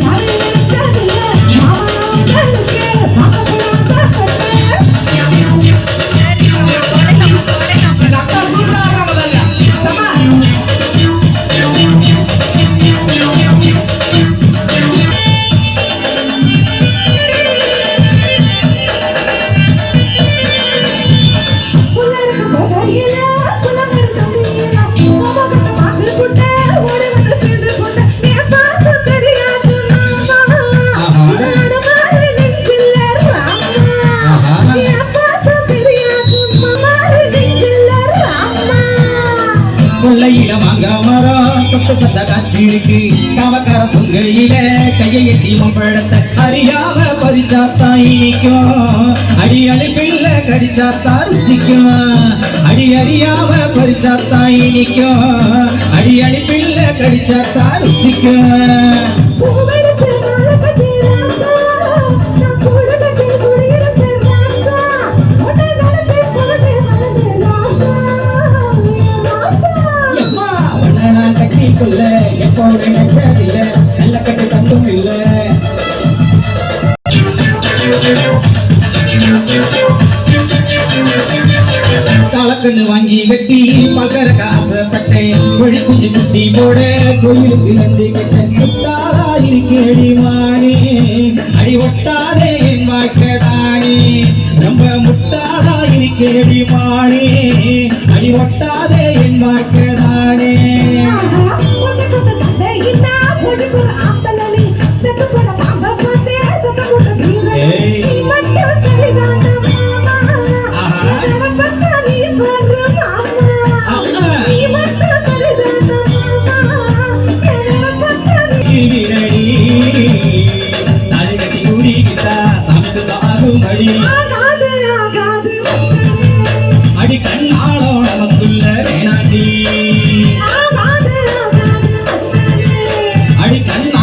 Yeah. கொள்ளையில மாங்கா மரம் கொத்து கொத்த காட்சி இருக்கு. கவக்கர தொங்கையில கையை எட்டி பழத்தை அறியாம பறிச்சாத்தான் இனிக்கும். அடி அழிப்பில்ல கடிச்சாத்தா ருசிக்கும். அடி அறியாம பறிச்சாத்தான் இனிக்கும். அடி அழிப்பில்ல கடிச்சாத்தா ருசிக்கும். நினைச்சதில்ல நல்ல கட்டு தந்தும் இல்ல காலக்கண்ணு வாங்கி கட்டி பகர ஆசைப்பட்டேன் கொழி குஞ்சு குட்டி போட கோயிலுக்கு வந்து முட்டாளா இருக்கேடி மாணி அடி ஒட்டாதே என் வாக்கதானே ரொம்ப முட்டாளா இருக்கேடி மாணி அடி ஒட்டாதே 我就不。தன்னை